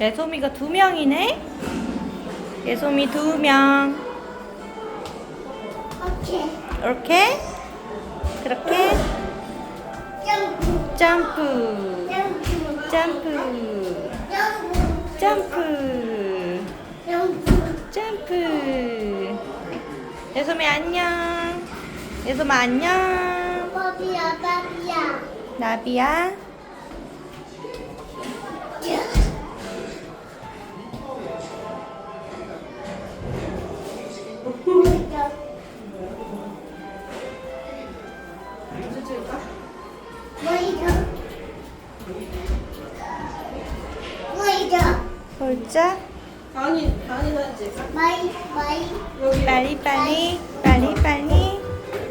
예솜이가 두 명이네? 예솜이 두 명. 오케이. 이렇게? 그렇게? 점프. 점프. 점프. 점프. 점프. 점프. 점프. 점프. 예솜이 안녕. 예솜아 안녕. 바비야, 바비야. 나비야. 뭐이죠? 뭐이죠? 볼자. 다은이 다은이 사진 찍을까? 마이, 마이. 여기 빨리 빨리 빨리